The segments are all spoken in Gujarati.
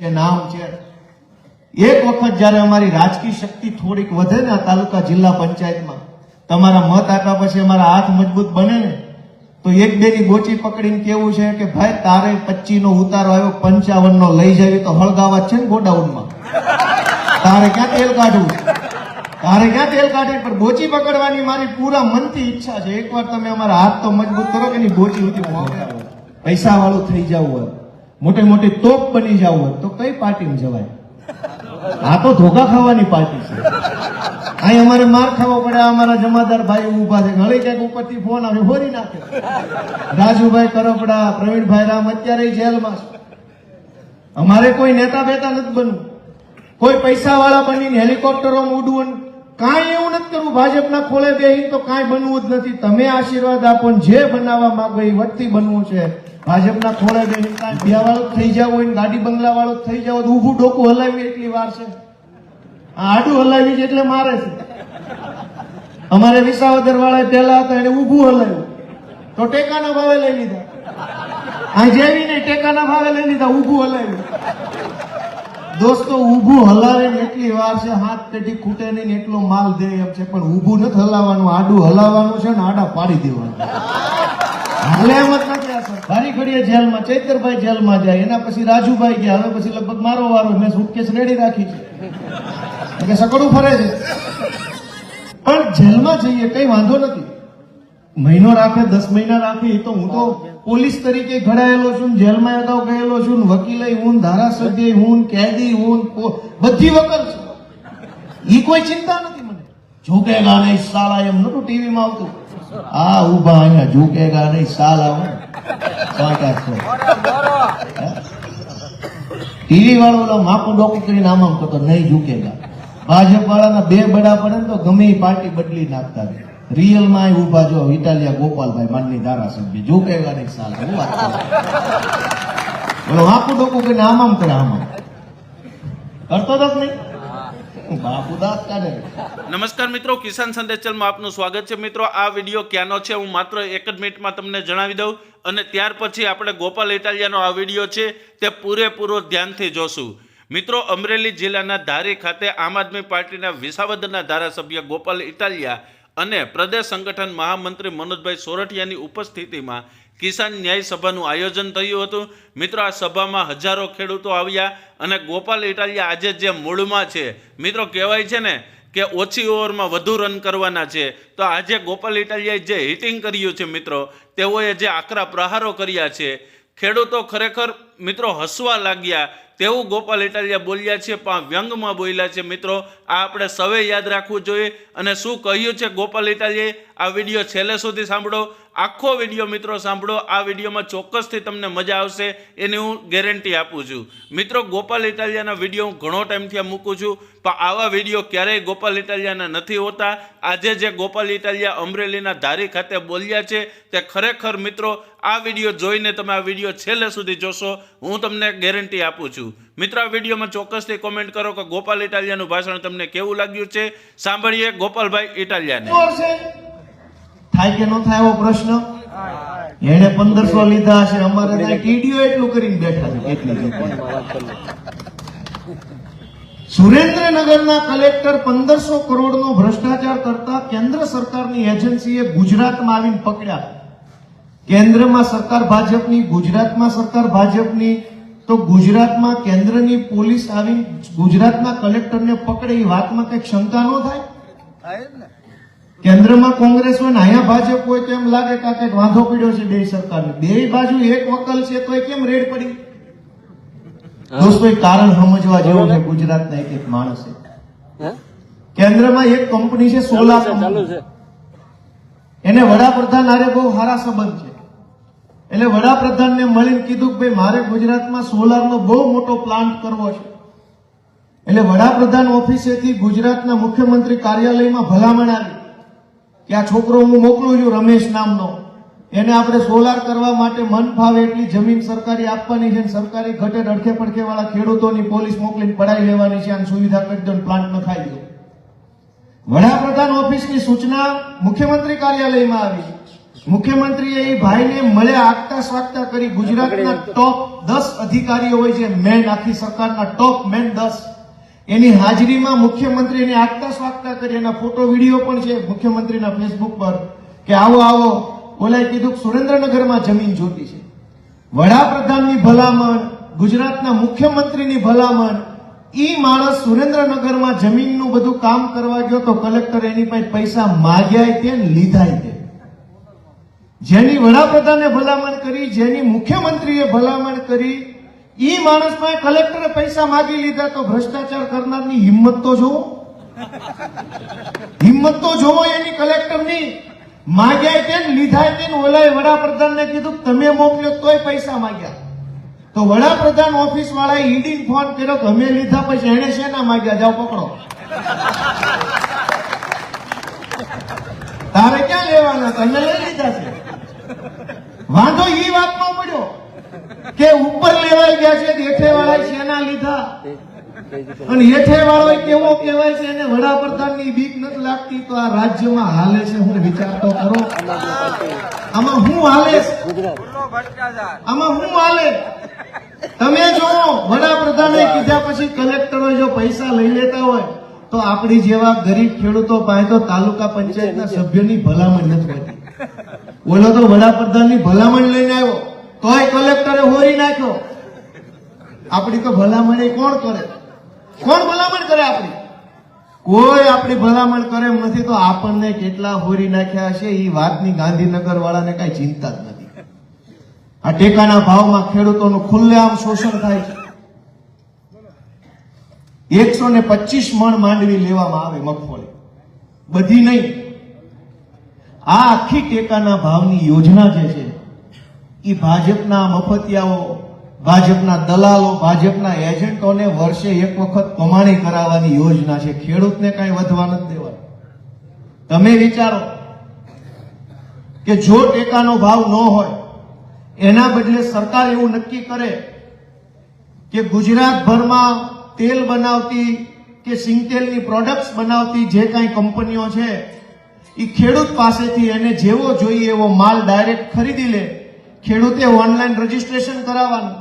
છે, નામ છે. એક વખત જ્યારે અમારી રાજકીય શક્તિ થોડીક વધે ને તાલુકા જિલ્લા પંચાયતમાં, તમારા મત આપ્યા પછી અમારા હાથ મજબૂત બને ને, તો એક બે ની ગોચી પકડીને કેવું છે કે, ભાઈ, તારે પચી નો ઉતારો આવ્યો પંચાવન નો લઈ જાય તો હળગાવા છે ને ગોડાઉનમાં. તારે ક્યાં તેલ કાઢવું? તારે ક્યાં તેલ કાઢવી? પણ ગોચી પકડવાની મારી પૂરા મનથી ઈચ્છા છે. એકવાર તમે અમારા હાથ તો મજબૂત કરો કે એની ગોચી પહોંચે પૈસા વાળું થઈ જવું હોય મોટી મોટી તોપ બની જવું હોય તો કઈ પાર્ટીમાં જવાય? આ તો ધોકા ખાવાની પાર્ટી છે. અહીં અમારે માર ખાવો પડે અમારા જમાદાર ભાઈ ઊભા છે. ઘણી ક્યાંક ઉપરથી ફોન આવે, હોરી નાખે. રાજુભાઈ કરપડા, પ્રવીણભાઈ રામ અત્યારે જેલમાં છે. અમારે કોઈ નેતા બેતા નથી બનવું. કોઈ પૈસા વાળા બનીને હેલિકોપ્ટરોમાં ઉડવું કાંઈ એવું નથી કરવું. ભાજપના ખોળે બે તો કાંઈ બનવું જ નથી. તમે આશીર્વાદ આપો જે બનાવવા માંગો એ વટથી બનવું છે. ભાજપના ખોળે બેહીને વાળો થઈ જાવ હોય ગાડી બંગલા વાળો થઈ જાવ તો ઊભું ડોકું હલાવી એટલી વાર છે. આડું હલાવી છે એટલે મારે છે. અમારે વિસાવદર વાળા પેલા હતા, એને ઊભું હલાવ્યું. તો ટેકાના ભાવે લઈ લીધા. આ જેવી નહીં, ટેકાના ભાવે લઈ લીધા, ઊભું હલાવ્યું. દોસ્તો, ઊભું હલાવે ને એટલી વાર છે, હાથ પેઢી ખૂટે નહીં એટલો માલ દે એમ છે, પણ ઊભું નથી હલાવવાનું, આડું હલાવવાનું છે ને આડા પાડી દેવાનું. હાલે એમ જ નથી સર ભારી ઘડીએ જેલમાં, ચૈતરભાઈ જેલમાં જાય, એના પછી રાજુભાઈ ગયા, હવે પછી લગભગ મારો વારો, મેં સુટકેસ રેડી રાખી છે. કે સકડું ફરે છે. પણ જેલમાં જઈએ, કઈ વાંધો નથી. મહિનો રાખે, દસ મહિના રાખે, એ તો હું તો પોલીસ તરીકે ઘડાયેલો છું, જેલમાં અગાઉ ગયેલો છું વકીલે હું ધારાસભ્ય હું કેદી હું બધી વકલ છું. ઈ કોઈ ચિંતા નથી. ઝૂકેગા નહીં સાલા એમ નતું ટીવીમાં આવતું. આ ઊભા અહીંયા ઝૂકેગા નહીં સાલા હું ટીવી વાળો ઓલો માપું ડોકું કરીને આમ આમ કરતો, નહીં ઝૂકેગા ભાજપ વાળાના બે બડા પડે ને તો ગમે એ પાર્ટી બદલી નાખતા રિયલમાં ઊભા જો, ઇટાલિયા ગોપાલભાઈ માનની ધારાસભ્ય ઝૂકેગા નહીં સાલા, હું વાત ઓલો માપું ડોકું કરીને આમ આમ કરે, આમ કરતો તો નહીં. નમસ્કાર મિત્રો, કિસાન સંદેશ ચેનલમાં આપનું સ્વાગત છે. મિત્રો, આ વીડિયો ક્યાંનો છે હું માત્ર એક જ મિનિટમાં તમને જણાવી દઉં અને ત્યાર પછી આપણે ગોપાલ ઇટાલિયાનો આ વીડિયો છે તે પૂરેપૂરો ધ્યાનથી જોશું. મિત્રો, અમરેલી જિલ્લાના ધારી ખાતે આમ આદમી પાર્ટીના વિસાવદરના ધારાસભ્ય ગોપાલ ઇટાલિયા અને પ્રદેશ સંગઠન મહામંત્રી મનોજભાઈ સોરઠિયાની ઉપસ્થિતિમાં કિસાન ન્યાય સભાનું આયોજન થયું હતું. મિત્રો, આ સભામાં હજારો ખેડૂતો આવ્યા અને ગોપાલ ઇટાલિયા આજે જે મૂળમાં છે, મિત્રો, કહેવાય છે ને કે ઓછી ઓવરમાં વધુ રન કરવાના છે. તો આજે ગોપાલ ઇટાલિયાએ જે હિટિંગ કર્યું છે, મિત્રો, તેઓએ જે આકરા પ્રહારો કર્યા છે, ખેડૂતો ખરેખર, મિત્રો, હસવા લાગ્યા. તેવું ગોપાલ ઇટાલિયા બોલ્યા છે, પણ વ્યંગમાં બોલ્યા છે, મિત્રો. આ આપણે સવે યાદ રાખવું જોઈએ. અને શું કહ્યું છે ગોપાલ ઇટાલિયાએ? આ વીડિયો છેલ્લે સુધી સાંભળો. આખો વીડિયો મિત્રો સાંભળો, આ વિડીયોમાં ચોક્કસથી તમને મજા આવશે, એની હું ગેરંટી આપું છું. મિત્રો, ગોપાલ ઇટાલિયાના વીડિયો હું ઘણો ટાઈમથી મૂકું છું, પણ આવા વીડિયો ક્યારેય ગોપાલ ઇટાલિયાના નથી હોતા. આજે જે ગોપાલ ઇટાલિયા અમરેલીના ધારી ખાતે બોલ્યા છે, તે ખરેખર મિત્રો, આ વીડિયો જોઈને તમે આ વીડિયો છેલ્લે સુધી જોશો, હું તમને ગેરંટી આપું છું. મિત્રો, આ વિડીયોમાં ચોક્કસથી કોમેન્ટ કરો કે ગોપાલ ઇટાલિયાનું ભાષણ તમને કેવું લાગ્યું છે? સાંભળીએ ગોપાલભાઈ ઇટાલિયાને. થાય કે ન થાય એવો પ્રશ્ન? એને પંદરસો લીધા હશે અમારે ત્યાં ટીડીઓ એટલું કરીને બેઠા છે એટલી. સુરેન્દ્રનગરના કલેક્ટર પંદરસો કરોડનો ભ્રષ્ટાચાર કરતા કેન્દ્ર સરકારની એજન્સીએ ગુજરાતમાં આવીને પકડ્યા. કેન્દ્રમાં સરકાર ભાજપની, ગુજરાતમાં સરકાર ભાજપની, તો ગુજરાતમાં કેન્દ્રની પોલીસ આવીને ગુજરાતના કલેક્ટરને પકડે, એ વાતમાં કઈ શંકા ન થાય? કેન્દ્રમાં કોંગ્રેસ હોય ને અહીંયા ભાજપ હોય તો એમ લાગે કે કંઈક વાંધો પીડ્યો છે બે સરકારને. બે બાજુ એક વકલ છે તો કેમ રેડ પડી? દોસ્તો એ કારણ સમજવા જેવું છે ગુજરાતના એક એક માણસે. કેન્દ્રમાં એક કંપની છે સોલા કંપની. એને વડાપ્રધાન આરે બહુ સારા સંબંધ છે. એટલે વડાપ્રધાનને મળીને કીધું કે ભાઈ મારે ગુજરાતમાં સોલારનો બહુ મોટો પ્લાન્ટ કરવો છે. એટલે વડાપ્રધાન ઓફિસેથી ગુજરાતના મુખ્યમંત્રી કાર્યાલયમાં ભલામણ આવી. કે આ છોકરો હું મોકલું છું રમેશ નામનો. એને આપણે સોલાર કરવા માટે મન ફાવે એટલી જમીન સરકારી આપવાની છે અને સરકારી ઘટે અડખે પડખે વાળા ખેડૂતોની પોલીસ મોકલીને પડાવી લેવાની છે અને સુવિધા કરી દો ને પ્લાન્ટ નખાઈ દો. વડાપ્રધાન ઓફિસની સૂચના મુખ્યમંત્રી કાર્યાલયમાં આવી. મુખ્યમંત્રીએ એ ભાઈને મળ્યા આગતા સ્વાગતા કરી. ગુજરાતના ટોપ દસ અધિકારીઓ હોય છે. મેન આખી સરકારના ટોપ મેન દસ. એની હાજરીમાં મુખ્યમંત્રીને આગતા સ્વાગતા કરી એના ફોટો, વીડિયો પણ છે મુખ્યમંત્રીના ફેસબુક પર કે આવો આવો ઓલાએ કીધું સુરેન્દ્રનગરમાં જમીન જોતી છે. વડાપ્રધાનની ભલામણ, ગુજરાતના મુખ્યમંત્રીની ભલામણ, ઈ માણસ સુરેન્દ્રનગરમાં જમીનનું બધું કામ કરવા ગયો તો કલેક્ટર એની પાસે પૈસા માગ્યા તે લીધા તે જેની વડાપ્રધાને ભલામણ કરી, જેની મુખ્યમંત્રીએ ભલામણ કરી ઈ માણસ પાસે કલેક્ટરે પૈસા માગી લીધા તો ભ્રષ્ટાચાર કરનારની હિંમત તો જોવો. હિંમત તો જોવો એની કલેક્ટરની. માગ્યા તે લીધા લીધાય તે ને ઓલાએ વડાપ્રધાનને કીધું, તમે મોકલ્યો તોય પૈસા માગ્યા. તો વડાપ્રધાન ઓફિસ વાળાએ ઈડીને ફોન કર્યો કે, અમે લીધા પછી એને શેના માગ્યા? જાઓ પકડો. તારે ક્યાં લેવાના? તમે લઈ લીધા છે. વાંધો ઈ વાતમાં પડ્યો. કે ઉપર લેવાઈ ગયા છે હેઠે વાળા શેના લીધા? અને હેઠે વાળો કેવો કહેવાય છે એને વડાપ્રધાનની બીક નથી લાગતી? તો આ રાજ્યમાં હાલે છે હું વિચાર તો કરો. આમાં હું હાલે? આમાં હું હાલે? તમે જો વડાપ્રધાને કીધા પછી કલેક્ટરો જો પૈસા લઈ લેતા હોય તો આપણી જેવા ગરીબ ખેડૂતો પાસે તો તાલુકા પંચાયતના સભ્યોની ભલામણ નથી હોતી. ઓલો તો વડાપ્રધાનની ભલામણ લઈને આવ્યો. તોય કલેક્ટરે હોરી નાખ્યો. આપણી તો ભલામણ કોણ કરે? કોણ ભલામણ કરે આપણી? કોઈ આપણી ભલામણ કરે નથી, તો આપણને કેટલા હોરી નાખ્યા હશે? એ વાતની ગાંધીનગર વાળાને કઈ ચિંતા જ નથી. આ ટેકાના ભાવમાં ખેડૂતોનું ખુલ્લેઆમ શોષણ થાય છે. એકસો ને પચીસ મણ માંડવી લેવામાં આવે મગફળી. બધી નહીં. આ આખી ટેકાના ભાવની યોજના જે છે એ ભાજપના મફતિયાઓ, ભાજપના દલાલો, ભાજપના એજન્ટોને વર્ષે એક વખત કમાણી કરાવવાની યોજના છે. ખેડૂતને કઈ વધવા નથી દેવાનું. તમે વિચારો કે જો ટેકાનો ભાવ ન હોય, એના બદલે સરકાર એવું નક્કી કરે કે ગુજરાતભરમાં તેલ બનાવતી કે સિંગતેલની પ્રોડક્ટ્સ બનાવતી જે કાંઈ કંપનીઓ છે એ ખેડૂત પાસેથી એને જેવો જોઈએ એવો માલ ડાયરેક્ટ ખરીદી લે. ખેડૂતે ઓનલાઈન રજીસ્ટ્રેશન કરાવવાનું.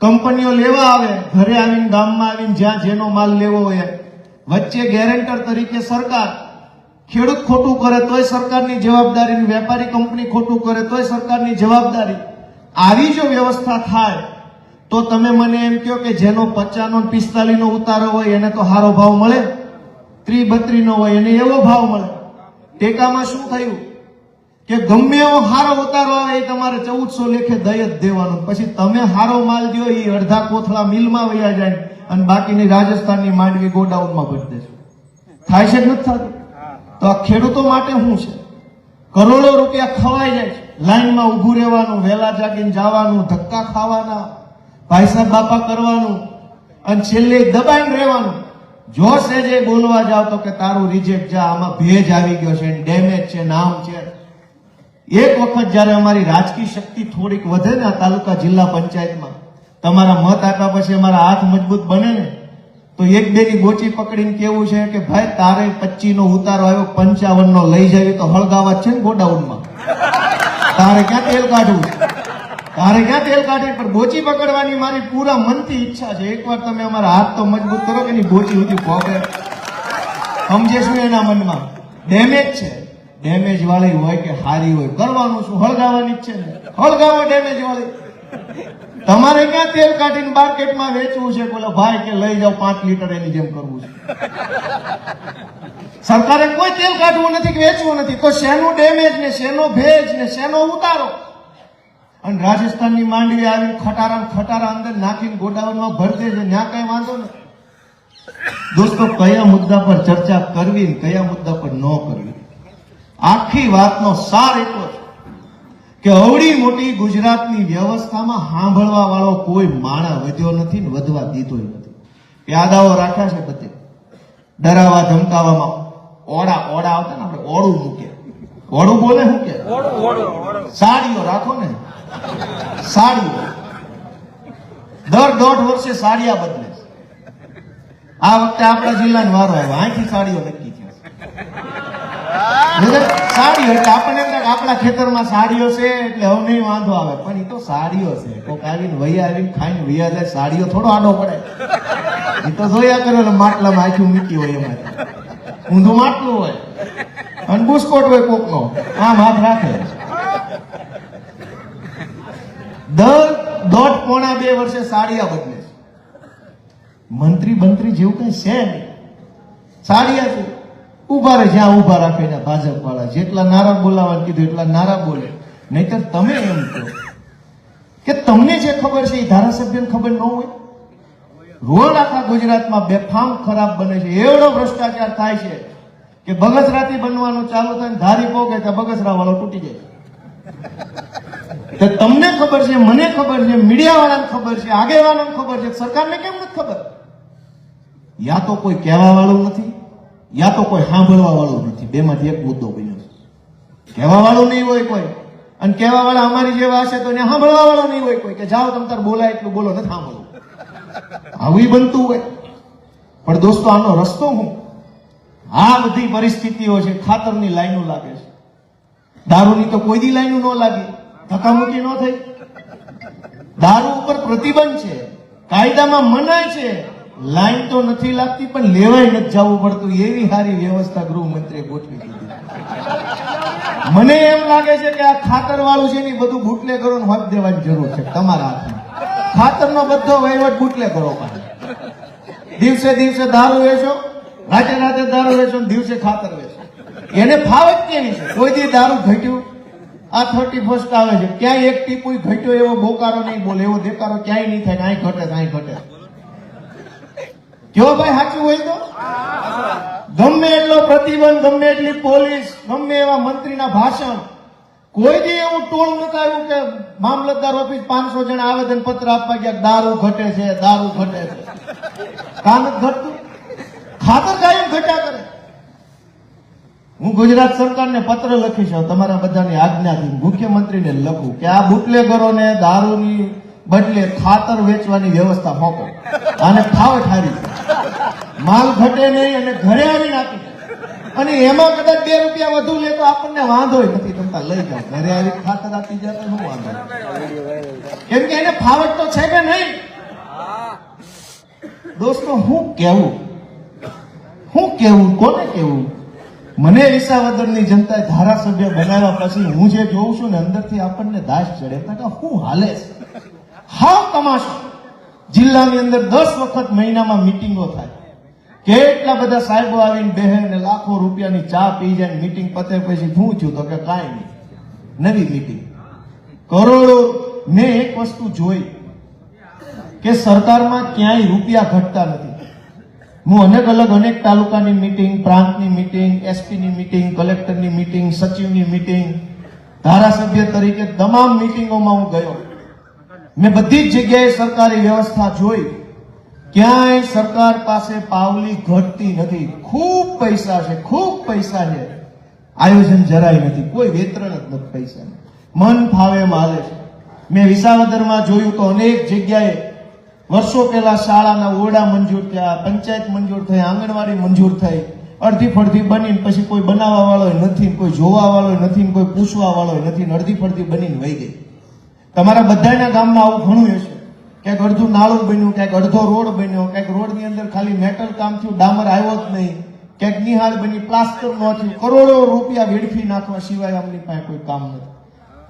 કંપનીઓ લેવા આવે, ઘરે આવીને ગામમાં આવીને જ્યાં જેનો માલ લેવો હોય, વચ્ચે ગેરેન્ટર તરીકે સરકાર, ખેડૂત ખોટું કરે તોય સરકારની જવાબદારી વેપારી કંપની ખોટું કરે તોય સરકારની જવાબદારી. આવી જો વ્યવસ્થા થાય, તો તમે મને એમ કહો કે જેનો પચાનો પિસ્તાલીનો ઉતારો હોય એને તો સારો ભાવ મળે ત્રી બત્રીનો હોય એને એવો ભાવ મળે. ટેકામાં શું થયું? કે ગમે એવો હારો ઉતારો આવે એ તમારે ચૌદસો લેખે દય જ દેવાનું. પછી તમે હારો માલ દો એ અડધા કોથળા મિલમાં વયા જાય અને બાકીની રાજસ્થાનની માંડવી ગોડાઉનમાં ભરી દેજો. થાય છે નથી થતું? તો આ ખેડૂતો માટે શું છે? કરોડો રૂપિયા ખવાઈ જાય લાઈનમાં ઊભું રહેવાનું, વહેલા જાગીને જવાનું, ધક્કા ખાવાના ભાઈસાબ બાપા કરવાનું, અને છેલ્લે દબાઈને રહેવાનું. જો સેજે બોલવા જાવ તો કે તારું રિજેક્ટ જા, આમાં ભેજ આવી ગયો છે, ડેમેજ છે, નામ છે. એક વખત જ્યારે અમારી રાજકીય શક્તિ થોડીક વધે ને આ તાલુકા જિલ્લા પંચાયતમાં, તમારા મત આપ્યા પછી અમારા હાથ મજબૂત બને ને, તો એક બે ની બોચી પકડીને કેવું છે કે ભાઈ, તારે પચી નો ઉતારો આવ્યો પંચાવન નો લઈ જાય તો હળગાવા છે ને ગોડાઉનમાં. તારે ક્યાં તેલ કાઢવું? તારે ક્યાં તેલ કાઢવી પણ ગોચી પકડવાની મારી પૂરા મનથી ઈચ્છા છે. એકવાર તમે અમારા હાથ તો મજબૂત કરો કે એની ગોચી સુધી પહોંચે સમજે શું એના મનમાં? ડેમેજ છે. ડેમેજ વાળી હોય કે હારી હોય, કરવાનું શું? હળગાવાની છે ને. હળગાવો ડેમેજ વાળી. તમારે ક્યાં તેલ કાઢીને માર્કેટમાં વેચવું છે બોલો ભાઈ કે લઈ જાઓ પાંચ લીટર એની જેમ કરવું છે? સરકારે કોઈ તેલ કાઢવું નથી કે વેચવું નથી. તો શેનું ડેમેજ ને શેનો ભેજ ને શેનો ઉતારો? અને રાજસ્થાનની માંડવી આવી ખટારા ખટારા અંદર નાખીને ગોડાઉનમાં ભરતે છે ત્યાં કઈ વાંધો નથી. દોસ્તો, કયા મુદ્દા પર ચર્ચા કરવી કયા મુદ્દા પર ન કરવી? આખી વાતનો સાર એટલો છે કે અવડી મોટી ગુજરાતની વ્યવસ્થામાં સાંભળવા વાળો કોઈ માણા વધ્યો નથી ને વધવા દીધો નથી. યાદાઓ રાખ્યા છે બધે. ડરાવા ધમકાવામાં ઓડા ઓડા આવતા ને આપણે ઓડું મૂકે ઓડું બોલે શું કે? સાડીઓ રાખો ને. સાડીઓ. દર દોઢ વર્ષે સાડિયા બદલે. આ વખતે આપણા જિલ્લાની વારો આવ્યો. અહીંથી સાડીઓ નક્કી થયા સાડીઓ એટલે આપણને એમ થાય આપણા ખેતરમાં સાડીઓ છે એટલે હવે નહીં વાંધો આવે. પણ એ તો સાડીઓ છે. કોક આવીને વૈયા આવીને ખાઈને વૈયા જાય, સાડીઓ થોડો આડો પડે. એ તો જોયા કરો માટલામાં આખું મૂકી હોય એમાં. ઊંધું માટલું હોય. અને બુસ્કોટ હોય કોકનો. આમ હાથ રાખે. દર દોઢ પોણા બે વર્ષે સાડિયા બદલે મંત્રી મંત્રી જેવું કઈ છે નહીં. સાડિયા છે. ઊભા રહે, જ્યાં ઊભા રાખે ને ભાજપ વાળા જેટલા નારા બોલાવવાનું કીધું એટલા નારા બોલે. નહીતર તમે એમ કહો કે તમને જે ખબર છે એ ધારાસભ્યને ખબર ન હોય? રોડ આખા ગુજરાતમાં બેફામ ખરાબ બને છે. એવડો ભ્રષ્ટાચાર થાય છે કે બગસરાથી બનવાનું ચાલુ થાય ધારી પોગે તો બગસરા વાળો તૂટી જાય. તો તમને ખબર છે, મને ખબર છે મીડિયા વાળાને ખબર છે, આગેવાનોને ખબર છે. સરકારને કેમ નથી ખબર? યા તો કોઈ કહેવા વાળું નથી. યા તો કોઈ સાંભળવા વાળું નથી બેમાંથી એક મુદ્દો બન્યો છે. કહેવા વાળું નહીં હોય કોઈ. અને કહેવા વાળા અમારી જેવા હશે તો એને સાંભળવા વાળો નહીં હોય કોઈ કે જાઓ તમ તાર બોલાય એટલું બોલો, નથી સાંભળવું. આવું બનતું હોય. પણ દોસ્તો, આનો રસ્તો હું? આ બધી પરિસ્થિતિઓ છે, ખાતરની લાઈનો લાગે છે. દારૂની તો કોઈ દી લાઈનો ન લાગી. ધક્કામુક્કી ન થઈ. દારૂ ઉપર પ્રતિબંધ છે. કાયદામાં મનાય છે. લાઈન તો નથી લાગતી, પણ લેવાય નથી જવું પડતું. એવી સારી વ્યવસ્થા ગૃહમંત્રીએ ગોઠવી દીધી. મને એમ લાગે છે કે આ ખાતર વાળું છે ને બધું બુટલે કરો હક દેવાની જરૂર છે તમારા હાથમાં. ખાતરનો બધો વહીવટ બુટલે કરો દિવસે દિવસે દારૂ વેચો, રાતે રાતે દારૂ વેચો દિવસે ખાતર વેચો. એને ફાવત કેવી છે. કોઈ દી દારૂ ઘટ્યું, આ થર્ટી ફર્સ્ટ આવે છે. ક્યાંય એક ટીપુય ઘટ્યો એવો બોકારો નહીં બોલે, એવો દેકારો ક્યાંય નહીં થાય અહીં ઘટે અહીં ઘટે. કયો ભાઈ સાચું હોય તો? ગમે એટલો પ્રતિબંધ, ગમે એટલી પોલીસ, ગમે એવા મંત્રીના ભાષણ, કોઈ દી એવું ટોળ નતું કે મામલતદાર ઓફિસ પાંચસો જણા આવેદન પત્ર આપવા ગયા, દારૂ ઘટે છે, દારૂ ઘટે છે. કામ ઘટતું. ખાતર કાયમ ઘટ્યા કરે. હું ગુજરાત સરકારને પત્ર લખીશ તમારા બધાની આજ્ઞાથી મુખ્યમંત્રીને લખું કે આ બુટલેગરોને દારૂની બદલે ખાતર વેચવાની વ્યવસ્થા મોકો અને ખાવ ઠારી માલ ઘટે નહીં અને ઘરે આવીને આપી. અને એમાં કદાચ બે રૂપિયા વધુ લે તો આપણને વાંધો નથી. તમતા લઈ જાઓ. ઘરે આવી ખાતર આપી જાય તો શું વાંધો? કેમ કે એને ફાવટ તો છે કે નહીં? દોસ્તો, હું કેવું? હું કેવું? કોને કેવું? મને વિસાવદરની જનતાએ ધારાસભ્ય બનાવ્યા પછી હું જે જોઉં છું ને અંદરથી આપણને દાશ ચડે. કે હું હાલે છે. હાવ તમાશો. જિલ્લાની અંદર દસ વખત મહિનામાં મિટિંગો થાય. કેટલા બધા સાહેબો આવીને બેહે ને લાખો રૂપિયાની ચા પી જાય મિટિંગ પતે પછી હું થયું તો કે કાંઈ નહીં. નવી મિટિંગ. કરોડો મેં એક વસ્તુ જોઈ કે સરકારમાં ક્યાંય રૂપિયા ઘટતા નથી. હું અનેક અલગ અનેક તાલુકાની મીટિંગ, પ્રાંતની મિટિંગ, એસપીની મિટિંગ, કલેક્ટરની મિટિંગ, સચિવની મિટિંગ, ધારાસભ્ય તરીકે તમામ મીટિંગોમાં હું ગયો. મેં બધી જ જગ્યાએ સરકારી વ્યવસ્થા જોઈ. ક્યાંય સરકાર પાસે પાવલી ઘટતી નથી. ખૂબ પૈસા છે, ખૂબ પૈસા છે. આયોજન જરાય નથી. કોઈ વેતરણ જ નથી પૈસા મન ફાવે માલે છે. મેં વિસાવદરમાં જોયું તો અનેક જગ્યાએ વર્ષો પહેલા શાળાના ઓરડા મંજૂર થયા, પંચાયત મંજૂર થઈ, આંગણવાડી મંજૂર થઈ. અડધી ફડધી બનીને પછી કોઈ બનાવવા વાળો નથી કોઈ જોવા વાળો નથી કોઈ પૂછવા વાળો નથી અડધી ફડધી બનીને વહી ગઈ. તમારા બધાના ગામમાં આવું ઘણું હશે. ક્યાંક અડધું નાળું બન્યું, ક્યાંક અડધો રોડ બન્યો, ક્યાંક રોડની અંદર ખાલી મેટલ કામ થયું, ડામર આવ્યો જ નહીં. ક્યાંક નિહાળ બની પ્લાસ્ટર ન થયું કરોડો રૂપિયા વેડફી નાખવા સિવાય અમની પાસે કોઈ કામ નથી.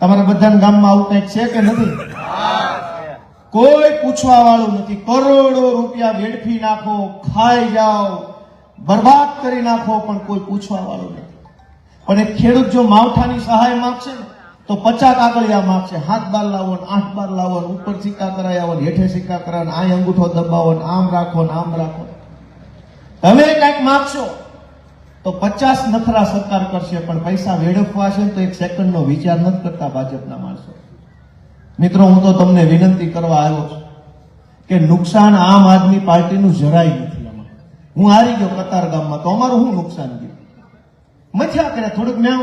તમારા બધાના ગામમાં આવું કંઈક છે કે નથી? કોઈ પૂછવા વાળું નથી. કરોડો રૂપિયા વેડફી નાખો, ખાઈ જાઓ, બરબાદ કરી નાખો, પણ કોઈ પૂછવા વાળું નથી. પણ એક ખેડૂત જો માવઠાની સહાય માંગશે ને તો પચાસ કાગળિયા માંગશે હાથ બાર લાવો આઠ બાર લાવો ને ઉપર સિક્કા કરાય આવો ને હેઠે સિક્કા કરાવો ને આ અંગૂઠો દબાવો ને આમ રાખો ને આમ રાખો તમે કંઈક માગશો તો પચાસ નખરા સરકાર કરશે, પણ પૈસા વેડફવા છે તો એક સેકન્ડનો વિચાર નથી કરતા ભાજપના માણસો. મિત્રો, હું તો તમને વિનંતી કરવા આવ્યો છું કે નુકસાન આમ આદમી પાર્ટીનું જરાય નથી અમારે હું હારી ગયો કતાર ગામમાં, તો અમારું શું નુકસાન ગયું? મથ્યા કરે થોડુંક મેં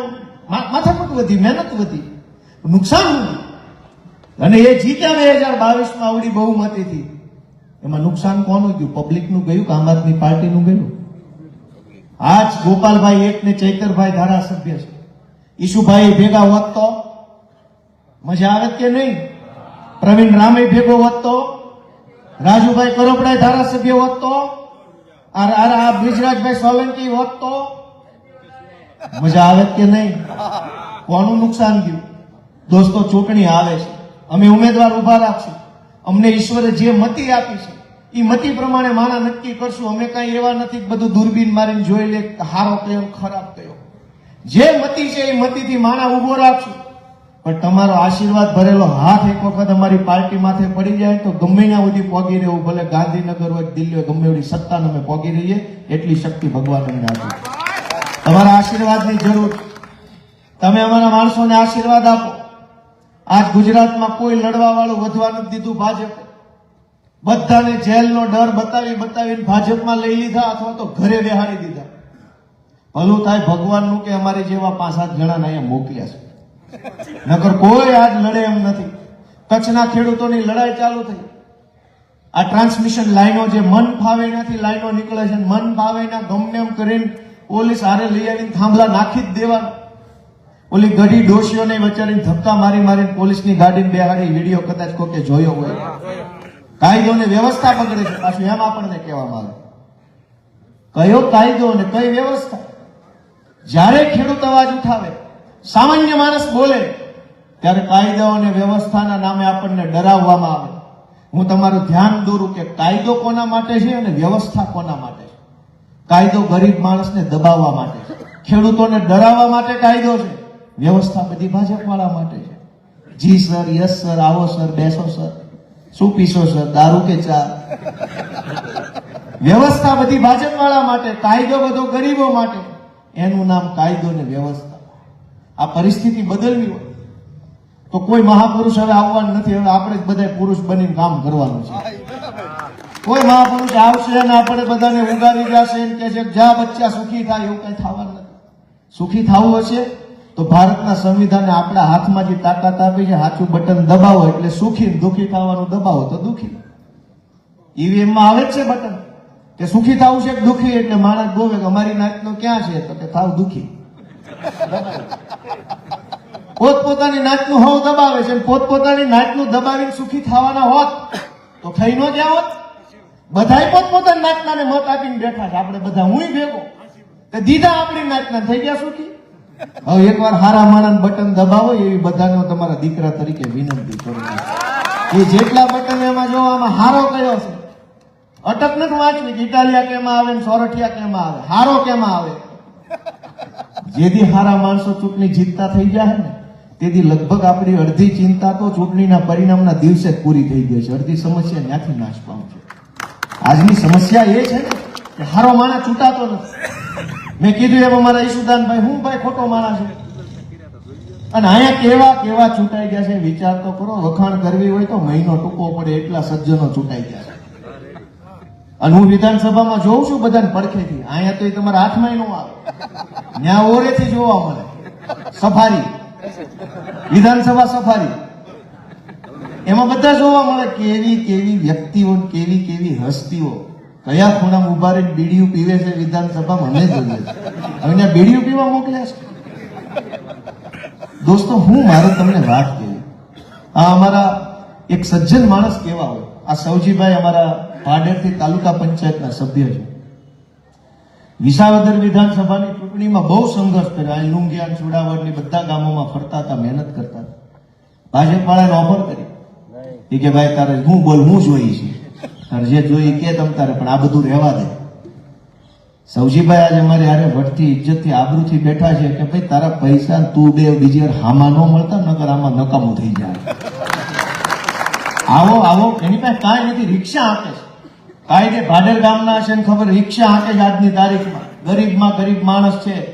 મા- માથાકૂટ વધી, મહેનત વધી, નુકસાન અને એ જીત્યા બે હજાર બાવીસમાં આવડી બહુમતીથી. એમાં નુકસાન કોનું ગયું પબ્લિકનું ગયું કે આમ આદમી પાર્ટીનું ગયું? આજ ગોપાલભાઈ એક ને ચૈતરભાઈ ધારાસભ્ય છે. ઈશુભાઈ ભેગા હોત તો મજા આવે કે નહીં? પ્રવીણ રામે ભેગો હોત તો? રાજુભાઈ કરોપડા ધારાસભ્ય હોત તો? આ- આ બ્રિજરાજભાઈ સોલંકી હોત તો? મજા આવે કે નહીં? કોનું નુકસાન ગયું? દોસ્તો, ચૂંટણી આવે છે. અમે ઉમેદવાર ઊભા રાખશું. અમને ઈશ્વરે જે મતી આપી છે એ મતી પ્રમાણે માણા નક્કી કરશું. અમે કાંઈ એવા નથી બધું દૂરબીન મારીને જોઈ લે હારો કયો ખરાબ કયો. જે મતી છે એ મતીથી માણા ઊભો રાખશું. પણ તમારો આશીર્વાદ ભરેલો હાથ એક વખત અમારી પાર્ટી માથે પડી જાય તો ગમે ત્યાં સુધી પોગી રહેવું. ભલે ગાંધીનગર હોય દિલ્હી હોય, ગમે એવી સત્તાને અમે પોગી રહીએ, એટલી શક્તિ ભગવાન અમને આપી તમારા આશીર્વાદની જરૂર. તમે અમારા માણસોને આશીર્વાદ આપો. આજ ગુજરાતમાં કોઈ લડવા વાળું વધવા નથી દીધું ભાજપે. બધાને જેલનો ડર બતાવી બતાવીને ભાજપમાં લઈ લીધા અથવા તો ઘરે બેહાડી દીધા. ભલું થાય ભગવાનનું કે અમારી જેવા પાંચ સાત જણાને અહીંયા મોકલ્યા છે. નકર કોઈ આજ લડે એમ નથી. કચ્છના ખેડૂતોની લડાઈ ચાલુ થઈ. આ ટ્રાન્સમિશન લાઈનો જે મન ફાવે નથી લાઈનો નીકળે છે. મન ફાવે ગમને ગમે એમ કરીને પોલીસ આરે લઈ આવીને થાંભલા નાખી જ દેવાના. ઓલી ગઢી ડોશીઓને બચારીને ધક્કા મારી મારીને પોલીસની ગાડીને બેહાડી વીડિયો કદાચ કોકે જોયો હોય. કાયદો ને વ્યવસ્થા બગડે છે. પાછું એમ આપણને કહેવામાં આવે. કયો કાયદો અને કઈ વ્યવસ્થા? જ્યારે ખેડૂત અવાજ ઉઠાવે સામાન્ય માણસ બોલે ત્યારે કાયદો અને વ્યવસ્થાના નામે આપણને ડરાવવામાં આવે. હું તમારું ધ્યાન દોરું કે કાયદો કોના માટે છે અને વ્યવસ્થા કોના માટે કાયદો ગરીબ માણસને દબાવવા માટે ખેડૂતોને ડરાવવા માટે કાયદો છે. વ્યવસ્થા બધી ભાજપ વાળા માટે છે. જી સર, યસ સર, આવો સર, બેસો સર. શું પીશો સર, દારૂ કે ચા? વ્યવસ્થા બધી ભાજપ વાળા માટે, કાયદો બધો ગરીબો માટે એનું નામ કાયદો ને વ્યવસ્થા. આ પરિસ્થિતિ બદલવી હોય. તો કોઈ મહાપુરુષ હવે આવવાનું નથી. હવે આપણે જ બધા પુરુષ બનીને કામ કરવાનું છે. કોઈ મહાપુરુષ આવશે અને આપણે બધાને ઉગારી જશે એમ કે છે જ્યાં બચ્ચા સુખી થાય એવું કઈ થવાનું નથી. સુખી થવું હશે તો ભારતના સંવિધાને આપણા હાથમાં જે તાકાત આપી છે સાચું બટન દબાવો એટલે સુખી દુખી થવાનું દબાવો તો દુખી. ઈવીએમમાં આવે જ છે બટન. કે સુખી થવું છે દુખી એટલે માણસ ગોવે કે અમારી નાતનો ક્યાં છે? તો કે થાવ દુખી. પોતપોતાની નાતનું હવ દબાવે છે પોતપોતાની નાતનું દબાવીને સુખી થવાના હોત તો થઈ ન ગયા હોત. બધાય પોતપોતાની નાતનાને મત આપીને બેઠા છે. આપણે બધા હું ભેગો. તે દીધા આપણી નાતના થઈ ગયા સુખી હવે એકવાર હારા માણસ બટન દબાવો, એવી બધાને તમારા દીકરા તરીકે વિનંતી કરું એ જેટલા બટન એમાં જો આમાં હારો કયો છે. અટક નથી વાંચવી કે ઇટાલિયા કેમાં આવે ને સોરઠિયા કેમાં આવે. હારો કેમાં આવે? જેથી હારા માણસો ચૂંટણી જીતતા થઈ ગયા ને, તેથી લગભગ આપણી અડધી ચિંતા તો ચૂંટણીના પરિણામના દિવસે પૂરી થઈ ગઈ છે. અડધી સમસ્યા ત્યાંથી નાશ પામશે. આજની સમસ્યા એ છે કે હારો માણસ ચૂંટાતો નથી. મેં કીધું એમ અમારા ઈશુદાનભાઈ, હું ભાઈ ખોટો માણસ છું. અને અહીંયા કેવા કેવા છૂટાઈ ગયા છે, વિચાર તો કરો, વખાણ કરવી હોય તો મહિનો ટૂંકો પડે, એટલા સજ્જનો છૂટાઈ ગયા છે. અને હું વિધાનસભામાં જોઉં છું બધાને પડખેથી. અહીંયા તો એ તમારા હાથમાં ન આવે. ત્યાં ઓરેથી જોવા મળે. સફારી. વિધાનસભા સફારી. એમાં બધા જોવા મળે કેવી કેવી વ્યક્તિઓ કેવી કેવી હસ્તીઓ. કયા ખૂણામાં ઊભા રહીને બીડીયું પીવે છે વિધાનસભામાં, મને જોઈએ હવે ત્યાં બીડીયું પીવા મોકલ્યા છે. દોસ્તો, હું મારે તમને વાત કહી આ અમારા એક સજ્જન માણસ કેવા હોય? આ સૌજીભાઈ અમારા ભાડેરથી તાલુકા પંચાયતના સભ્ય છે. વિસાવદર વિધાનસભાની ચૂંટણીમાં બહુ સંઘર્ષ કર્યો. અહીં લુંગિયાન ચુડાવડની બધા ગામોમાં ફરતા હતા, મહેનત કરતા હતા. ભાજપ વાળાને ઓફર કરી. એ કે ભાઈ, તારે હું બોલ, હું જોઈ છે. તારે જે જોઈ કે તમ તારે, પણ આ બધું રહેવા દે. સૌજીભાઈ આજે મારી હારે વટથી ઇજ્જતથી આબરૂથી બેઠા છે કે ભાઈ, તારા પૈસા તું બે બીજી વાર હામા ન મળતા નકર આમાં નકામું થઈ જાય. આવો આવો, એની પાસે કાંઈ નથી, રિક્ષા આપે છે. કાંઈ કે ભાડેર ગામના હશે ને ખબર, રિક્ષા આપે છે આજની તારીખમાં. ગરીબમાં ગરીબ માણસ છે.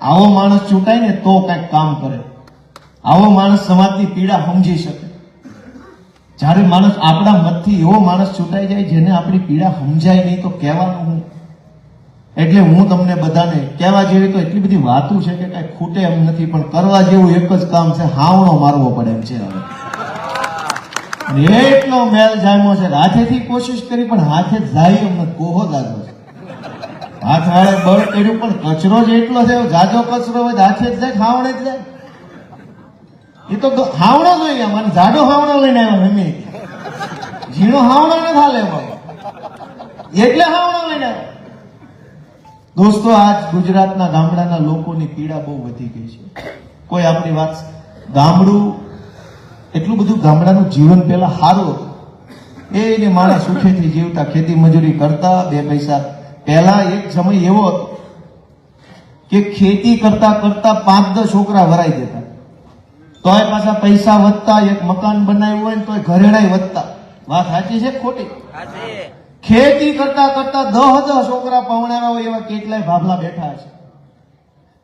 આવો માણસ ચૂંટાય ને તો કંઈક કામ કરે. આવો માણસ સમાજની પીડા સમજી શકે. જ્યારે માણસ આપણા મતથી એવો માણસ ચૂંટાઈ જાય જેને આપણી પીડા સમજાય નહીં, તો કહેવાનું હું? એટલે હું તમને બધાને કહેવા જેવી તો એટલી બધી વાતો છે કે કાંઈ ખૂટે એમ નથી, પણ કરવા જેવું એક જ કામ છે, હાવણો મારવો પડે એમ છે હવે. એટલો મેલ જામ્યો છે, હાથેથી કોશિશ કરી, પણ હાથે જાય એમ નથી કોહો દાદો છે. હાથ વાળે બળ કર્યું, પણ કચરો જ એટલો છે, જાજો કચરો હોય હાથે જ જાય, હાવણે જ જાય. એ તો હાવડો જોઈએ મને જાડો હાવણો લઈને આવ્યો મમ્મી. ઝીણો હાવડો ન થાલે એટલે હાવડો લઈને આવ્યો. દોસ્તો, આજ ગુજરાતના ગામડાના લોકોની પીડા બહુ વધી ગઈ છે. કોઈ આપણી વાત ગામડું, એટલું બધું ગામડાનું જીવન પેલા સારું હતું. એને માણસ સુખેથી જીવતા ખેતી મજૂરી કરતા બે પૈસા. પહેલા એક સમય એવો હતો કે ખેતી કરતા કરતા પાંચ દસ છોકરા ભરાઈ દેતા. તોય પાછા પૈસા વધતા એક મકાન બનાવ્યું હોય ને તોય ઘરેણાય વધતા. વાત સાચી છે ખોટી? ખેતી કરતા કરતા દહ દહ છોકરા પવણાવ્યા હોય એવા કેટલાય ભાભલા બેઠા છે.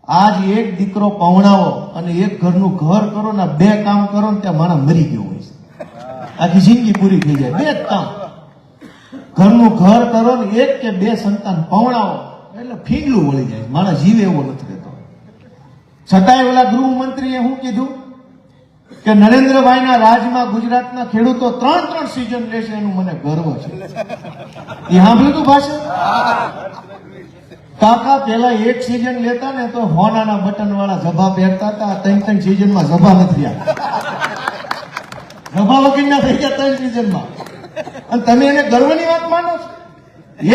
આજ એક દીકરો પવણાવો અને એક ઘરનું ઘર કરો ને બે કામ કરો ને ત્યાં માણસ મરી ગયો હોય છે. આખી જિંદગી પૂરી થઈ જાય. બે જ કામ. ઘરનું ઘર કરો ને એક કે બે સંતાન પવણાવો એટલે ફીગલું વળી જાય. માણસ જીવે એવો નથી રહેતો. છતાંય ઓલા ગૃહમંત્રીએ શું કીધું? કે નરેન્દ્રભાઈના રાજમાં ગુજરાતના ખેડૂતો ત્રણ ત્રણ સિઝન લેશે એનું મને ગર્વ છે. એ સાંભળ્યું તું ભાષણ? કાકા પેલા એક સિઝન લેતા ને તો હોનાના બટન વાળા ઝભા પહેરતા હતા. ત્રણ ત્રણ સિઝનમાં ઝભા નથી ઝભા ના થઈ ગયા ત્રણ સિઝનમાં અને તમે એને ગર્વની વાત માનો છો?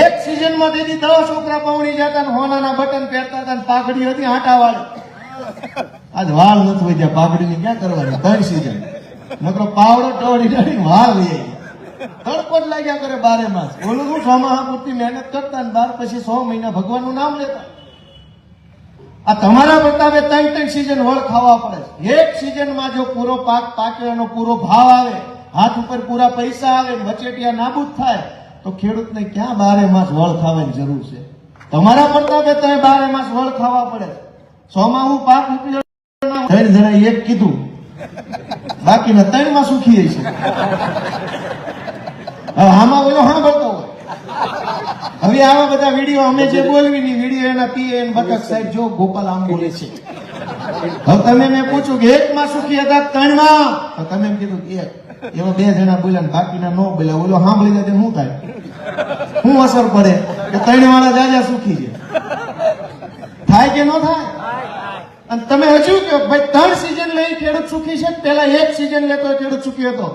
એક સિઝનમાં તેથી દસ છોકરા પૌણી જતા હોનાના બટન પહેરતા હતા પાઘડી હતી આટા વાળી. આજ વાળ નથી વધ્યા પાઘડીની ક્યાં કરવાની? ત્રણ સીઝન નકરો પાવડો ટવડી ટવડી વાળ લઈ તડપટ લાગ્યા કરે બારે માસ ઓલું શું પૂરતી મહેનત કરતા ને બાર પછી સો મહિના ભગવાનનું નામ લેતા. આ તમારા પ્રતાપે ત્રણ ત્રણ સિઝન વળ ખાવા પડે એક સિઝનમાં જો પૂરો પાક પાકે એનો પૂરો ભાવ આવે, હાથ ઉપર પૂરા પૈસા આવે ને નાબૂદ થાય, તો ખેડૂતને ક્યાં બારે માસ વળ ખાવાની જરૂર છે? તમારા પ્રતાપે ત્યાં બારે માસ વળ ખાવા પડે સોમાં હું પાક ઉપયોગ ત્રણ એક કીધું. બાકીના ત્રણમાં સુખી છે. આમાં ઓલો સાંભળતો હોય. હવે આવા બધા વીડિયો અમે જે બોલવી ની વીડિયો એના પીએ એને બતક સાહેબ જો ગોપાલ આમ બોલે છે. હવે તમે મેં પૂછ્યું કે એક માં સુખી હતા ત્રણમાં તમે એમ કીધું કે એવા બે જણા બોલ્યા ને બાકીના ન બોલ્યા. ઓલો સાંભળી જાય શું થાય? શું અસર પડે? કે ત્રણ વાળા જાજા સુખી છે. થાય કે ન થાય? અને તમે હજુ કહો ભાઈ ત્રણ સિઝન લઈ ખેડૂત સુખી છે? પેલા એક સિઝન લેતો ખેડૂત સુખી હતો?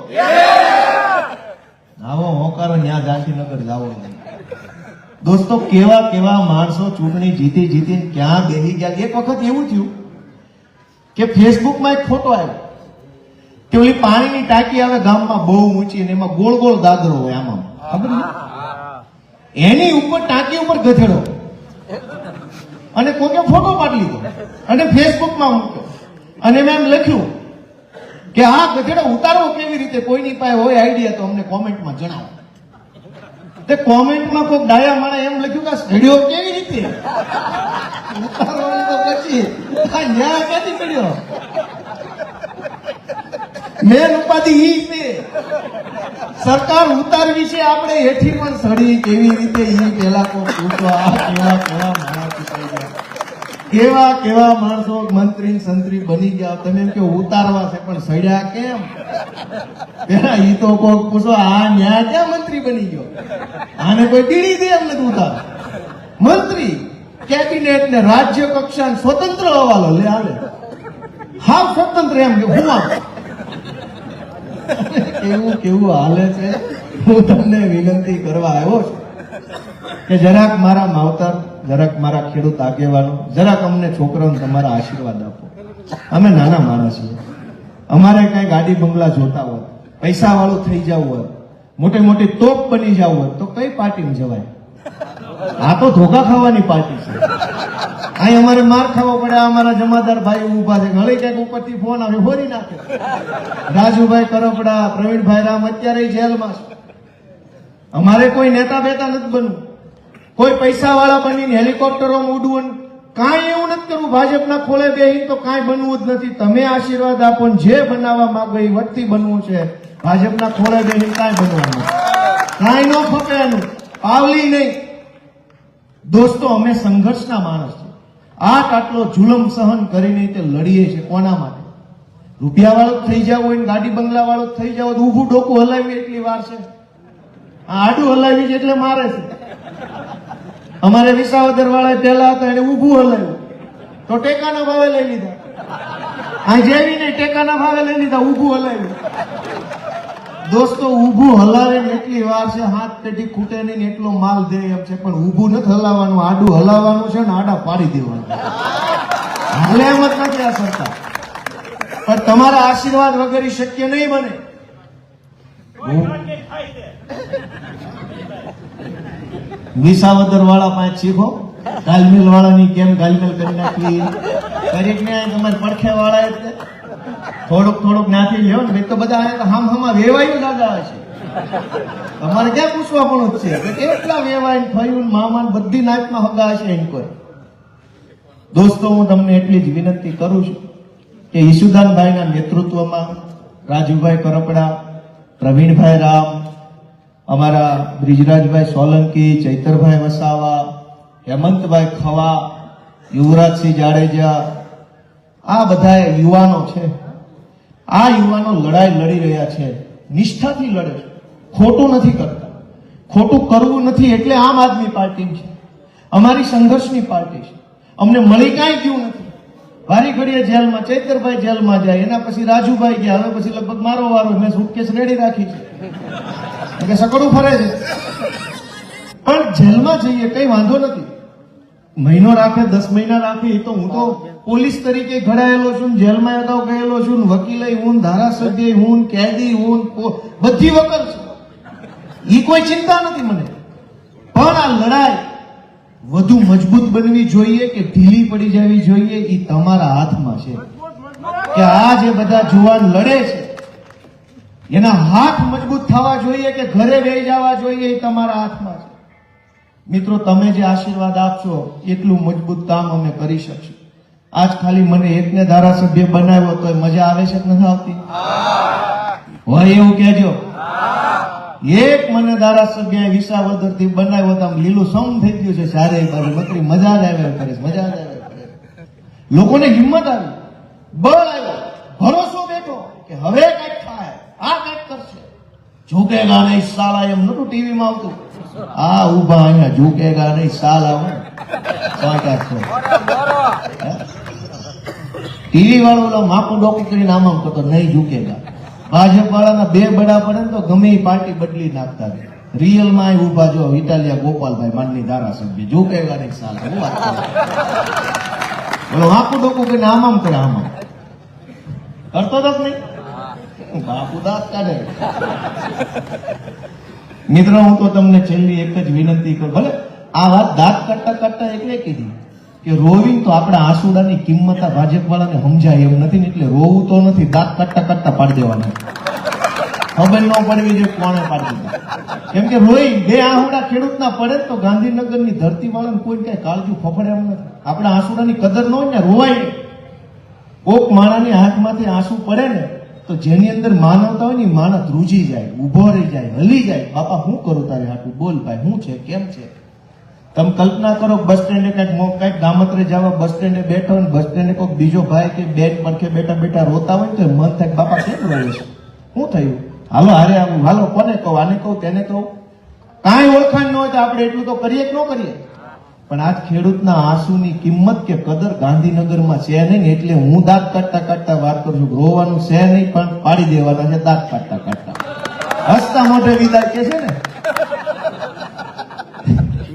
આવો હોકારો ન્યા ગાંધીનગર જાવો દોસ્તો કેવા કેવા માણસો ચૂંટણી જીતી જીતી ક્યાં બેહી ગયા? એક વખત એવું થયું કે ફેસબુકમાં એક ફોટો આવ્યો કે ઓલી પાણીની ટાંકી આવે ગામમાં બહુ ઊંચી અને એમાં ગોળ ગોળ દાદરો હોય આમાં. ખબર એની ઉપર ટાંકી ઉપર ગધેડો. અને કોકે ફોટો પાડી લીધો. અને ફેસબુકમાં મૂક્યો. અને મેં એમ લખ્યું કે આ ગધેડો ઉતારવો કેવી રીતે? કોઈની પાસે હોય આઈડિયા તો અમને કોમેન્ટમાં જણાવો. તે કોમેન્ટમાં કોઈક ડાયા માણે એમ લખ્યું કે આ સ્ટુડિયો કેવી રીતે? મળ્યો? મેન ઉપાધિ ઈ છે. સરકાર ઉતારવી છે, આપણે હેઠી પણ સડી કેવી રીતે ઈ પેલા કોઈ પૂછવા પેલા પેલા માણસ કેવા કેવા માણસો મંત્રી સંત્રી બની ગયા? તમે એમ કે ઉતારવા છે, પણ સડ્યા કેમ? પેલા ઈ તો કોક પૂછો, આ ન્યા ક્યાં મંત્રી બની ગયો? આને કોઈ ટીડી દે એમ નથી ઉતાર. મંત્રી, કેબિનેટ ને રાજ્ય કક્ષા સ્વતંત્ર હવાલો લે આવે. હાવ સ્વતંત્ર એમ કે, હું કેવું કેવું હાલે છે? હું તમને વિનંતી કરવા આવ્યો છું કે જરાક મારા માવતર જરાક મારા ખેડૂત આગેવાનો, જરાક અમને છોકરાઓને તમારા આશીર્વાદ આપો. અમે નાના માણસ છીએ. અમારે કઈ ગાડી બંગલા જોતા હોય પૈસા વાળું થઈ જવું હોય, મોટી મોટી તોપ બની જવું હોય, તો કઈ પાર્ટીમાં જવાય? આ તો ધોકા ખાવાની પાર્ટી છે. અહીં અમારે માર ખાવો પડે અમારા જમાદાર ભાઈ ઊભા છે. ઘણી ક્યાંક ઉપરથી ફોન આવે હોરી નાખે. રાજુભાઈ કરપડા, પ્રવીણભાઈ રામ અત્યારે જેલમાં અમારે કોઈ નેતા બેતા નથી બનવું. કોઈ પૈસા વાળા બનીને હેલિકોપ્ટરોમાં ઉડવું કાંઈ એવું નથી કરવું. ભાજપના ખોળે બેહી તો કાંઈ બનવું જ નથી. તમે આશીર્વાદ આપો જે બનાવવા માંગો એ વટથી બનવું છે. ભાજપના ખોળે બેહી કાંઈ બનવાનું કાંઈ ન ફકે પાવલી નહીં. દોસ્તો, અમે સંઘર્ષના માણસ છે આટ આટલો જુલમ સહન કરીને તે લડીએ છે કોના માટે? રૂપિયા વાળો થઈ જાવ હોય ગાડી બંગલા વાળો થઈ જાવ તો ઊભું ડોકું હલાવી એટલી વાર છે. આડું હલાવી છે એટલે મારે છે. અમારે વિસાવદર વાળા પેલા હતા, એને ઊભું હલાવ્યું. તો ટેકાના ભાવે લઈ લીધા. આ જેવી ને ટેકાના ભાવે લઈ લીધા, ઊભું હલાવ્યું. દોસ્તો, ઊભું હલાવે ને એટલી વાર છે, હાથ પેઢી ખૂટે નહીં એટલો માલ દે એમ છે, પણ ઊભું નથી હલાવવાનું, આડું હલાવવાનું છે ને આડા પાડી દેવાનું. હાલે એમ જ નથી આ સરકાર. પણ તમારા આશીર્વાદ વગર શક્ય નહીં બને. હું વિસાવદર વાળા પાંચ શીખો. ગાલમેલ વાળાની કેમ ગાલમેલ કરી નાખી? કરીને તમારે પડખે વાળા થોડોક થોડુંક નાખી લ્યો ને તો બધા હામ હામા વેવાયું દાદા હશે. તમારે ક્યાં પૂછવા પણ છે? કે કેટલા વેવાય થયું મામાન મામા બધી નાચમાં હગા હશે એમ કોઈ. દોસ્તો, હું તમને એટલી જ વિનંતી કરું છું કે ઈશુદાનભાઈના નેતૃત્વમાં રાજુભાઈ કરપડા, પ્રવીણભાઈ રામ અમારા બ્રિજરાજભાઈ સોલંકી, ચૈતરભાઈ વસાવા, હેમંતભાઈ ખવા, યુવરાજસિંહ જાડેજા, આ બધા યુવાનો છે. આ યુવાનો લડાઈ લડી રહ્યા છે. નિષ્ઠાથી લડે છે. ખોટું નથી કરતા. ખોટું કરવું નથી એટલે આમ આદમી પાર્ટી છે. અમારી સંઘર્ષની પાર્ટી છે. અમને મળી કાંઈ ગયું નથી. વારી ઘડીએ જેલમાં, ચૈતરભાઈ જેલમાં જાય, એના પછી રાજુભાઈ ગયા, હવે પછી લગભગ મારો વારો, મેં સુટકેસ રેડી રાખી છે. કે સકડું ફરે છે. પણ જેલમાં જઈએ કઈ વાંધો નથી. મહિનો રાખે, દસ મહિના રાખે, એ તો હું તો પોલીસ તરીકે ઘડાયેલો છું, જેલમાં અગાઉ ગયેલો છું વકીલે હું ધારાસભ્ય હું કેદી હું બધી વકલ છે એ કોઈ ચિંતા નથી મને. પણ આ લડાઈ વધુ મજબૂત બનવી જોઈએ કે ઢીલી પડી જવી જોઈએ એ તમારા હાથમાં છે? કે આ જે બધા જુવાન લડે છે એના હાથ મજબૂત થવા જોઈએ કે ઘરે વહી જવા જોઈએ એ તમારા હાથમાં છે? મિત્રો તમે જે આશીર્વાદ આપશો એટલું મજબૂત કામ અમે કરી શકશું. આજ ખાલી મને એકને ધારાસભ્ય બનાવ્યો તો મજા આવે છે કે નથી આવતી? હોય એવું કહેજો. એક મને ધારાસભ્ય વિસાવદરથી બનાવ્યો આમ લીલું સમ થઈ ગયું છે સારે બાજુ. નકરી મજા જ આવે કરે મજા જ આવે લોકોને હિંમત આવી. બળ આવ્યો. ભરોસો બેઠો કે હવે કંઈક થાય. આ કંઈક કરશે. ઝૂકેગા નહીં, સાલા એમ નતું ટીવી માં આવતું. આ ઊભા અહીંયા ઝૂકેગા નહીં, સાલા હું. ટીવી વાળો માપું ડોકી કરીને આમ આમ કરતો, નહીં ઝૂકેગા ભાજપ વાળાના બે બડા પડે ને તો ગમે એ પાર્ટી બદલી નાખતા રહે. રિયલમાં અહીં ઊભા જો ઇટાલિયા ગોપાલભાઈ માનની ધારાસભ્ય. જો નહીં સાલ હું વાત ઓલો માપું ડોકું કરીને આમ આમ કરે, આમ કરતો તો નહીં. બાપુ દાંત કાઢે. મિત્રો, હું તો તમને છેલ્લી એક જ વિનંતી કરું. ભલે આ વાત દાંત કાઢતા કાઢતા એટલે કીધી કે રોવી તો આપણા આંસુડાની કિંમત આ ભાજપ વાળાને સમજાય એમ નથી ને એટલે રોવું તો નથી, દાંત કાઢતા કાઢતા પાડી દેવાના. ખબર ન પડવી જોઈએ કોણે પાડી દીધા. કેમ કે રોઈ બે આહુડા ખેડૂતના પડે તો ગાંધીનગરની ધરતી વાળાને કોઈ કઈ કાળજું ફફડે એમ નથી. આપણા આંસુડાની કદર ન હોય ને, રોવાય. કોક માણાની હાથમાંથી આંસુ પડે ને, તો જેની અંદર માનવતા હોય ને માણસ ધ્રુજી જાય, ઊભો રહી જાય, હલી જાય. બાપા, હું કરું તારે હાટું? બોલ ભાઈ, હું છે? કેમ છે? તમે કલ્પના કરો બસ સ્ટેન્ડે કંઈક કંઈક ગામત્રે જવા બસ સ્ટેન્ડે બેઠો ને બસ સ્ટેન્ડે કોઈક બીજો ભાઈ કે બેન પડખે બેઠા બેઠા રોતા હોય તો મન થાય બાપા કેમ રોવે છે? શું થયું? હાલો, હારે આવું હાલો, કોને કહું? આને કહું, તેને કહું? કાંઈ ઓળખાણ ન હોય તો આપણે એટલું તો કરીએ કે ન કરીએ? પણ આજ ખેડૂતના આંસુની કિંમત કે કદર ગાંધીનગરમાં છે નહીં એટલે હું દાંત કાઢતા કાઢતા વાત કરું છું રોવાનું છે નહીં પણ પાડી દેવાના છે દાંત કાઢતા કાઢતા. હસતા મોઢે વિદાય કે છે ને?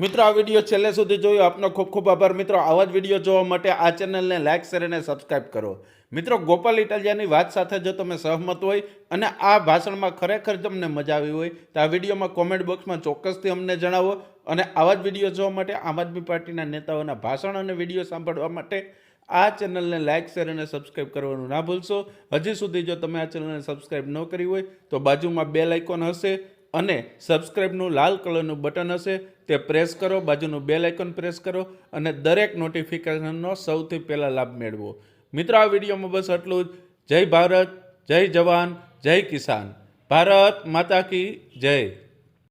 મિત્રો, આ વીડિયો છેલ્લે સુધી જોયો, આપનો ખૂબ ખૂબ આભાર. મિત્રો, આવા જ વીડિયો જોવા માટે આ ચેનલને લાઇક શેર અને સબસ્ક્રાઇબ કરો. મિત્રો, ગોપાલ ઇટાલિયાની વાત સાથે જો તમે સહમત હોય અને આ ભાષણમાં ખરેખર તમને મજા આવી હોય, તો આ વિડીયોમાં કોમેન્ટ બોક્સમાં ચોક્કસથી અમને જણાવો અને આવા જ વીડિયો જોવા માટે આમ આદમી પાર્ટીના નેતાઓના ભાષણ અને વીડિયો સાંભળવા માટે આ ચેનલને લાઇક શેર અને સબસ્ક્રાઇબ કરવાનું ના ભૂલશો. હજી સુધી જો તમે આ ચેનલને સબસ્ક્રાઇબ ન કરી હોય, તો બાજુમાં બેલ આઇકોન હશે. અને સબસ્ક્રાઈબનું લાલ કલરનું બટન હશે તે પ્રેસ કરો, બાજુનું બેલ આઇકન પ્રેસ કરો અને દરેક નોટિફિકેશનનો સૌથી પહેલાં લાભ મેળવો. મિત્રો, આ વિડીયોમાં બસ આટલું જ. જય ભારત, જય જવાન, જય કિસાન. ભારત માતા કી જય.